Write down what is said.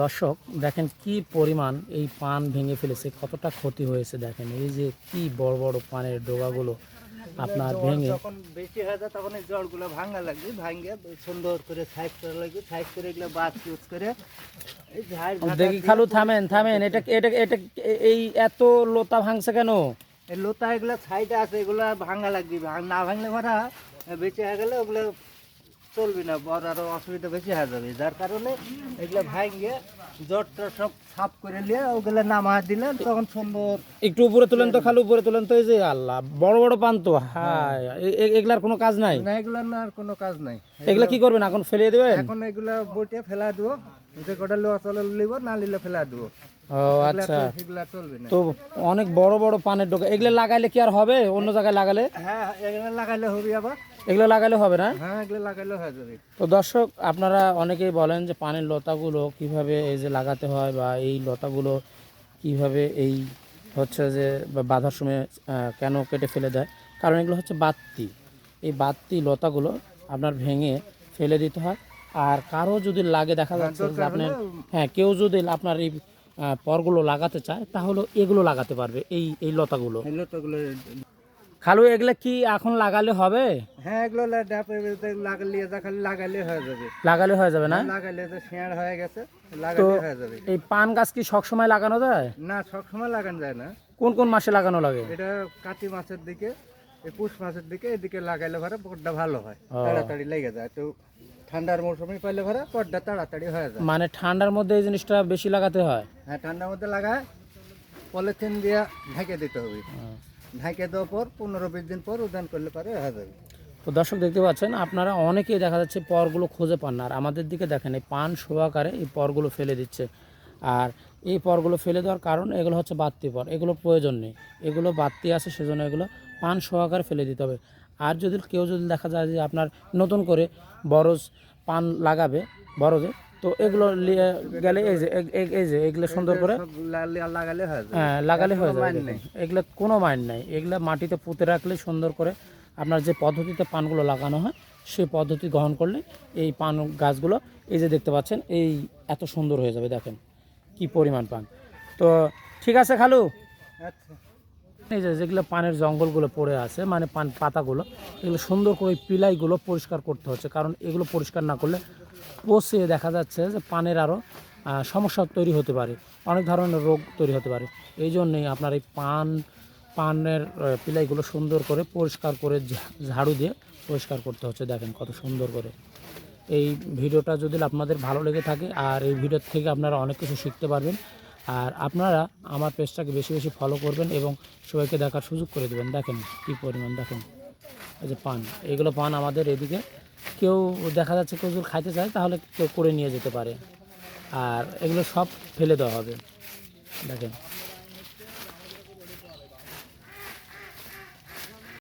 দর্শক দেখেন কি পরিমাণ এই পান ভেঙে ফেলেছে কতটা ক্ষতি হয়েছে দেখেন। এই যে কি বড় বড় পানের ডোগাগুলো আপনার ভেঙে যখন বেশি হয়ে যায় তখন এই জড়গুলো ভাঙা লাগবে ভাঙে সুন্দর করে সাইজ করা লাগবে সাইজ করে এগুলো বাস ইউজ করে দেখি খালু থামেন থামেন এটা এটা এটা এই এত লোতা ভাঙছে কেন? এই লোতা এগুলো সাইডে আছে এগুলো ভাঙা লাগবে না ভাঙলে ভরা বেঁচে হয়ে গেলে ওগুলো চলবে না বড় আরও অসুবিধা বেশি হয়ে যাবে। যার কারণে এগুলো ভাঙিয়ে জটটা সব সাফ করে নিয়ে ওগুলো নামা দিলে তখন সুন্দর। একটু উপরে তুলেন তো খালু উপরে তুলেন তো এই যে আল্লাহ বড় বড় পান তো হায় এগুলার কোনো কাজ নাই? না এগুলো না আর কোনো কাজ নাই। এগুলা কি করবেন এখন ফেলে দেবেন? এখন এগুলো বইটে ফেলা দিব যে কটা লোয়া চলে লিব না নিলে ফেলা দিব। ও আচ্ছা। এগুলা চলবে তো অনেক বড় বড় পানের ডোকা এগুলো লাগাইলে কি আর হবে? অন্য জায়গায় লাগালে? হ্যাঁ এগুলো লাগাইলে হবে আবার। এগুলো লাগালে হবে না? হ্যাঁ এগুলো লাগাইলে হয়ে যাবে। তো দর্শক আপনারা অনেকেই বলেন যে পানের লতাগুলো কীভাবে এই যে লাগাতে হয় বা এই লতাগুলো কীভাবে এই হচ্ছে যে বাঁধার সময় কেন কেটে ফেলে দেয়? কারণ এগুলো হচ্ছে বাত্তি এই বাত্তি লতাগুলো আপনার ভেঙে ফেলে দিতে হয়। আর কারও যদি লাগে দেখা যাচ্ছে যে আপনার হ্যাঁ কেউ যদি আপনার এই পরগুলো লাগাতে চায় তাহলে এগুলো লাগাতে পারবে এই এই লতাগুলো। এগুলো খালু এগুলো কি এখন লাগালে হবে? হ্যাঁ এগুলো লাগালে খালি লাগাইলে হয়ে যাবে। লাগালে হয়ে যাবে না? লাগাইলে তো শেয়ার হয়ে গেছে লাগাইলে হয়ে যাবে। এই পান গাছ কি সবসময় লাগানো যায়? না সব সময় লাগানো যায় না। কোন কোন মাসে লাগানো লাগে? এটা কাতি মাসের দিকে এই পুষ মাসের দিকে এদিকে লাগাইলে ভরে পটটা ভালো হয় তাড়াতাড়ি লেগে যায়। তো ঠান্ডার মৌসুমে পাইলে ভরে পটটা তাড়াতাড়ি হয়ে যায়। মানে ঠান্ডার মধ্যে এই জিনিসটা বেশি লাগাতে হয়? হ্যাঁ ঠান্ডার মধ্যে লাগায় পলিথিন দিয়ে ঢেকে দিতে হবে। ঢেকে দেওয়ার পর পনেরো বিশ দিন পর উদান করলে পারে হয়ে যাবে। তো দর্শক দেখতে পাচ্ছেন, আপনারা অনেকেই দেখা যাচ্ছে পরগুলো খুঁজে পান না। আর আমাদের দিকে দেখেন, এই পান শোয়াকারে এই পরগুলো ফেলে দিচ্ছে। আর এই পরগুলো ফেলে দেওয়ার কারণ, এগুলো হচ্ছে বাড়তি পর। এগুলো প্রয়োজন নেই। এগুলো বাড়তি আছে, সেজন্য এগুলো পান সহকারে ফেলে দিতে হবে। আর যদি কেউ যদি দেখা যায় যে আপনার নতুন করে বরজ পান লাগাবে, বরজে তো এগুলো গেলে এই যে এই যে, এগুলো সুন্দর করে লাগালে হয়ে লাগালে হয়ে। নেই। এগুলো কোনো মাইন নাই এগুলো মাটিতে পুঁতে রাখলে সুন্দর করে আপনার যে পদ্ধতিতে পানগুলো লাগানো হয়, সেই পদ্ধতি গ্রহণ করলে এই পান গাছগুলো, এই যে দেখতে পাচ্ছেন, এই এত সুন্দর হয়ে যাবে, দেখেন কি পরিমাণ পান তো ঠিক আছে, খালু এই যে যেগুলো পানের জঙ্গলগুলো পড়ে আছে মানে পান পাতাগুলো, এগুলো সুন্দর করে পিলাইগুলো পরিষ্কার করতে হচ্ছে, কারণ এগুলো পরিষ্কার না করলে পচে দেখা যাচ্ছে যে পানের আরও সমস্যা তৈরি হতে পারে, অনেক ধরনের রোগ তৈরি হতে পারে। এই জন্যই আপনার এই পান, পানের পিলাইগুলো সুন্দর করে পরিষ্কার করে ঝাড়ু দিয়ে পরিষ্কার করতে হচ্ছে। দেখেন কত সুন্দর করে। এই ভিডিওটা যদি আপনাদের ভালো লেগে থাকে, আর এই ভিডিওর থেকে আপনারা অনেক কিছু শিখতে পারবেন, আর আপনারা আমার পেজটাকে বেশি বেশি ফলো করবেন এবং সবাইকে দেখার সুযোগ করে দেবেন। দেখেন কী পরিমাণ, দেখেন। এই যে পান, এগুলো পান আমাদের এদিকে কেউ দেখা যাচ্ছে কেউ যদি খাইতে চায়, তাহলে কেউ করে নিয়ে যেতে পারে। আর এগুলো সব ফেলে দেওয়া হবে। দেখেন।